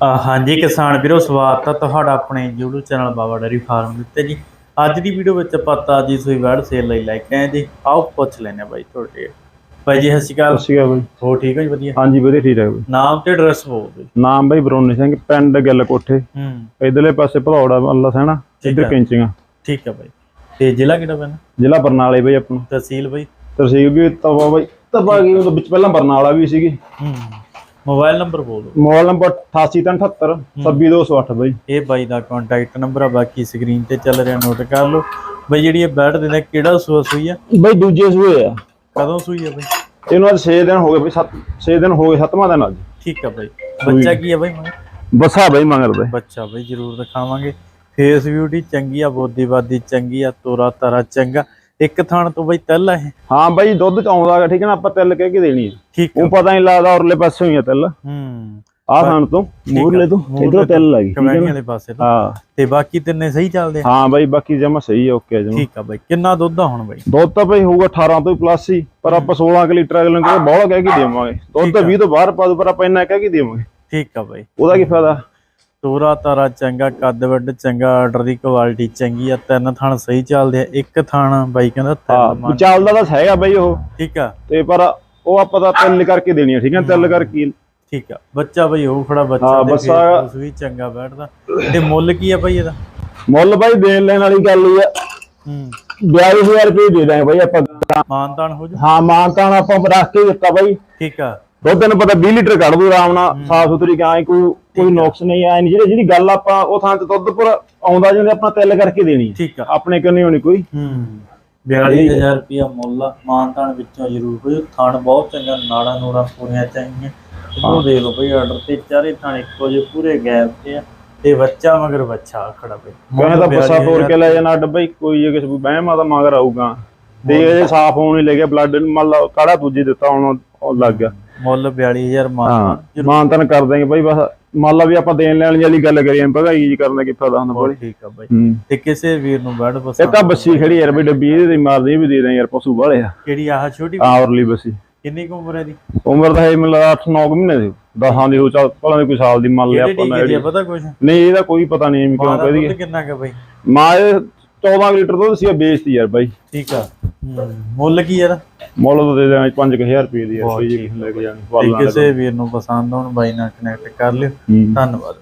ਹਾਂਜੀ ਕਿਸਾਨ ਵੀਰੋ ਸਵਾਗਤ ਹੈ ਤੁਹਾਡਾ ਆਪਣੇ YouTube channel Baba dairy farm ਦੇ ਉੱਤੇ ਜੀ। ਅੱਜ ਦੀ ਵੀਡੀਓ ਵਿੱਚ ਆਪਾਂ ਤਾਜੀ ਸੂਈ ਵਰਡ ਸੇਲ ਲਈ ਲੈ ਕੇ ਆਏ ਜੀ। ਆਓ ਪੁੱਛ ਲੈਨੇ ਬਾਈ ਤੁਹਾਡੇ ਬਾਈ ਜੀ ਸਤਿ ਸ਼੍ਰੀ ਅਕਾਲ। ਸਤਿ ਸ਼੍ਰੀ ਅਕਾਲ ਬਾਈ। ਹੋ ਠੀਕ ਹੋ ਜੀ ਵਧੀਆ? ਹਾਂਜੀ ਵਧੀਆ ਠੀਕ ਠਾਕ ਬਾਈ। ਨਾਮ ਤੇ ਐਡਰੈਸ ਬੋਲ ਦਿਓ ਨਾਮ ਬਾਈ ਬਰੋਨੀ ਸਿੰਘ ਪਿੰਡ ਗਿੱਲ ਕੋਠੇ ਹੂੰ। ਇਧਰਲੇ ਪਾਸੇ ਭਦੌੜਾ ਅੱਲਾ ਸਹਿਣਾ ਇੱਧਰ। ਕੈਂਚੀਆਂ। ਠੀਕ ਹੈ ਬਾਈ। ਤੇ ਜ਼ਿਲ੍ਹਾ ਕਿਹੜਾ ਪੈਣਾ? ਜ਼ਿਲ੍ਹਾ ਬਰਨਾਲੇ ਬਾਈ ਆਪਣਾ। ਤਹਿਸੀਲ ਬਾਈ। ਤਹਿਸੀਲ ਵੀ ਤਵਾ ਬਾਈ। ਤਵਾ ਗਈ ਵਿੱਚ ਪਹਿਲਾਂ ਬਰਨਾਲਾ ਵੀ ਸੀਗੀ। ਹੂੰ। ਮੋਬਾਈਲ ਨੰਬਰ ਬੋਲ ਦਿਓ। ਮੋਬਾਈਲ ਨੰਬਰ 8878 26208 ਬਾਈ। ਇਹ ਬਾਈ ਦਾ ਕੰਟੈਕਟ ਨੰਬਰ ਆ ਬਾਕੀ ਸਕਰੀਨ ਤੇ ਚੱਲ ਰਿਹਾ ਨੋਟ ਕਰ ਲਓ। ਬਾਈ ਜਿਹੜੀ ਇਹ ਬੈਡ ਦਿੰਦਾ ਕਿਹੜਾ ਸੂਆ ਸੂਈ ਆ? ਬਾਈ ਦੂਜੇ ਸੂਏ ਆ। ਕਦੋਂ ਸੂਈ ਆ ਬਾਈ? ਇਹਨੂੰ ਅੱਜ 6 ਦਿਨ ਹੋ ਗਏ ਬਾਈ 7 6 ਦਿਨ ਹੋ ਗਏ 7ਵਾਂ ਦਿਨ ਅੱਜ। ਠੀਕ ਆ ਬਾਈ। ਬੱਚਾ ਕੀ ਆ ਬਾਈ ਬਸਾ ਬਾਈ ਮੰਗਰ ਬਾਈ। ਬੱਚਾ ਬਈ ਜ਼ਰੂਰ ਦਿਖਾਵਾਂਗੇ। ਫੇਸ ਬਿਊਟੀ ਚੰਗੀ ਆ ਬੋਦੀਵਾਦੀ ਚੰਗੀ ਆ ਤੋਰਾ ਤਾਰਾ ਚੰਗਾ। ਇੱਕ ਥਾਣ ਤੋਂ ਬਈ ਤੱਲ ਆ ਇਹ। ਹਾਂ ਬਾਈ ਦੁੱਧ ਚ ਆਉਂਦਾ ਠੀਕ ਹੈ ਨਾ? ਆਪਾਂ ਤਿਲ ਕਹਿ ਕੇ ਦੇਣੀ ਹੈ। ਠੀਕ ਆ ਉਹ ਪਤਾ ਨਹੀਂ ਲੱਗਦਾ ਔਰਲੇ ਪਾਸੇ ਹੋਈ ਆ ਤਿਲ। ਹੂੰ। ਆਹ ਥਾਣ ਤੋਂ ਮੂਰਲੇ ਤੋਂ ਇਧਰੋਂ ਤਿਲ ਲੱਗੀ ਠੀਕ ਹੈ ਕਮੈਣੀ ਵਾਲੇ ਪਾਸੇ ਤੋਂ। ਹਾਂ। ਤੇ ਬਾਕੀ ਤਿੰਨੇ ਸਹੀ ਚੱਲਦੇ ਆ? ਹਾਂ ਬਾਈ ਬਾਕੀ ਜਮਾ ਸਹੀ ਆ ਓਕੇ ਜਮਾ। ਠੀਕ ਆ ਬਈ। ਕਿੰਨਾ ਦੁੱਧ ਆ ਹੁਣ ਬਈ? ਦੁੱਧ ਤਾਂ ਭਾਈ ਹੋਊਗਾ 18 ਤੋਂ ਪਲੱਸ ਹੀ ਪਰ ਆਪਾਂ 16 ਕਿ ਲੀਟਰ ਅਗਲੇ ਨੂੰ ਬਹੁਤ ਕਹਿ ਕੇ ਦੇਵਾਂਗੇ। ਦੁੱਧ ਤਾਂ 20 ਤੋਂ ਬਾਹਰ ਪਾ ਦੂ ਪਰ ਆਪਾਂ ਇੰਨਾ ਕਹਿ ਕੇ ਦੇਵਾਂਗੇ। ਠੀਕ ਆ ਬਈ। ਉਹਦਾ ਕੀ ਫਾਇਦਾ? ਤੋਰਾ ਤਾਰਾ ਚੰਗਾ ਕੱਦ ਵੱਡ ਚੰਗਾ ਆਰਡਰ ਦੀ ਕੁਆਲਿਟੀ ਚੰਗੀ ਆ ਤਿੰਨ ਥਾਣ ਸਹੀ ਚੱਲਦੇ ਆ ਇੱਕ ਥਾਣ ਬਾਈ ਕਹਿੰਦਾ ਤਿੰਨ ਹਾਂ ਚੱਲਦਾ ਤਾਂ ਹੈਗਾ ਬਾਈ ਉਹ। ਠੀਕ ਆ। ਤੇ ਪਰ ਉਹ ਆਪਾਂ ਤਾਂ ਤਿਲ ਕਰਕੇ ਦੇਣੀ ਆ ਠੀਕ ਹੈ ਤਿਲ ਕਰਕੇ ਠੀਕ ਆ ਬੱਚਾ ਬਈ ਉਹ ਖੜਾ ਬੱਚਾ ਹਾਂ, ਬੱਚਾ- ਫੇਸ ਵੀ ਚੰਗਾ ਬੈਠਦਾ। ਤੇ ਮੁੱਲ ਕੀ ਆ ਬਈ ਇਹਦਾ? ਮੁੱਲ ਬਾਈ ਦੇਣ ਲੈਣ ਵਾਲੀ ਗੱਲ ਹੀ ਆ। ਹੂੰ। 42000 ਰੁਪਏ ਦੇ ਦਾਂਗੇ ਬਾਈ ਆਪਾਂ। ਮਾਨਤਾਨ ਹੋ ਜੂ? ਹਾਂ ਮਾਨਤਾਨ ਆਪਾਂ ਰੱਖ ਕੇ ਦਿੱਤਾ ਬਾਈ। ਠੀਕ ਆ। ਦੁੱਧ ਤੈਨੂੰ ਪਤਾ 20 ਲੀਟਰ ਕੱਢ ਦੂ ਆਰਾਮ ਨਾਲ ਸਾਫ਼ ਸੁਥਰੀ ਗਾਂ ਕੋਈ ਕੋਈ ਨੁਕਸ ਨਹੀਂ ਆਇਆ ਨਹੀਂ ਜਿਹੜੀ ਜਿਹੜੀ ਗੱਲ ਆਪਾਂ ਉਹ ਥਾਂ ਤੇ ਦੁੱਧ ਪਰ ਆਉਂਦਾ ਜਿਵੇਂ ਆਪਾਂ ਤਿਲ ਕਰਕੇ ਦੇਣੀ। ਠੀਕ ਆ। ਆਪਣੇ ਕੰਨੀ ਹੋਣੀ ਕੋਈ। ਹੂੰ। 42000 ਰੁਪਿਆ ਮੁੱਲ ਆ ਮਾਨਤਾਨ ਵਿੱਚੋਂ ਜ਼ਰੂਰ ਕੋਈ ਥਣ ਬਹੁਤ ਚੰਗਾ ਨਾੜਾ ਨੂੜਾ ਪੂਰੀਆਂ ਚਾਹੀਦੀਆਂ ਇਧਰੋਂ ਦੇ ਲਓ ਬਈ ਆਰਡਰ ਤੇ ਚਾਰੇ ਥਣ ਇੱਕੋ ਜਿਹੇ ਪੂਰੇ ਗੈਪ ਤੇ ਆ। ਤੇ ਬੱਚਾ ਮਗਰ ਬੱਚਾ ਖੜਾ ਬਈ। ਮੈਂ ਤਾਂ ਬੱਸਾ ਤੋੜ ਕੇ ਲੈ ਜਾਣਾ ਡੱਬਾ ਹੀ ਕੋਈ ਜੇ ਕਿਸੇ ਬਹਿਮਾ ਦਾ ਮਗਰ ਆਊਗਾ। ਤੇ ਇਹ ਸਾਫ਼ ਹੋਣ ਹੀ ਲੱਗਿਆ ਬਲੱਡ ਮੰਨ ਲਾ ਕਾੜਾ ਦੂਜੀ ਦਿੱਤਾ ਹੁਣ ਉਹ ਲੱਗ ਗਿਆ। ਮੁੱਲ 42000 ਹਾਂ ਮਾਨਤਾਨ ਕਰ ਦਾਂਗੇ ਬਾਈ ਬਸ ਮੰਨ ਲਾ ਵੀ ਆਪਾਂ ਦੇਣ ਲੈਣ ਵਾਲੀ ਗੱਲ ਕਰੀਏ ਭਗਾਈ ਜੀ ਕਰਨ ਦਾ ਕੀ ਫਾਇਦਾ ਹੁੰਦਾ ਬੋਲੇ ਠੀਕ ਆ ਬਈ। ਤੇ ਕਿਸੇ ਵੀਰ ਨੂੰ ਬੈਡ ਇੱਕ ਪਸੰਦ ਆ ਬੱਸੀ ਖੜੀ ਯਾਰ ਬਈ ਡੱਬੀ ਇਹਦੇ ਮਾਰਦੇ ਵੀ ਦੇ ਦਾਂ ਯਾਰ ਪਸ਼ੂ ਵਾਲੇ ਆ। ਕਿਹੜੀ ਆਹ ਛੋਟੀ ਆਵਰਲੀ ਬੱਸੀ। ਕਿੰਨੀ ਕੁ ਉਮਰ ਹੈ ਦੀ ਉਮਰ ਤਾਂ ਹੈ ਮੈਨੂੰ ਲੱਗਦਾ 8-9 ਮਹੀਨੇ ਦੀ। 10 ਦੀ ਹੋ ਚੱਲ ਭਲਾ ਦੀ ਕੋਈ ਸਾਲ ਦੀ ਮੰਨ ਲਿਆ ਆਪਾਂ ਨਾ ਪਤਾ ਕੁਛ? ਨਹੀਂ ਇਹਦਾ ਕੋਈ ਪਤਾ ਨਹੀਂ ਕਿਉਂ ਮਾਂ ਦਾ ਕਹਿ ਦਈਏ। ਦੁੱਧ ਕਿੰਨਾ ਕੁ ਬਈ? ਮਾਂ ਇਹ 14 ਲੀਟਰ ਦੁੱਧ ਸੀ ਵੇਚਤੀ ਯਾਰ ਬਾਈ। ਠੀਕ ਆ। ਮੁੱਲ ਕੀ ਇਹਦਾ? ਮੁੱਲ ਤਾਂ ਦੇ ਦਾਂਗੇ 5000 ਰੁਪਏ ਦੀ ਯਾਰ ਲੈ ਕੇ ਜਾਣੀ ਤੇ ਕਿਸੇ ਵੀਰ ਨੂੰ ਪਸੰਦ ਆਉਣ ਬਾਈ ਨਾਲ ਕਨੈਕਟ ਕਰ ਲਿਓ। ਧੰਨਵਾਦ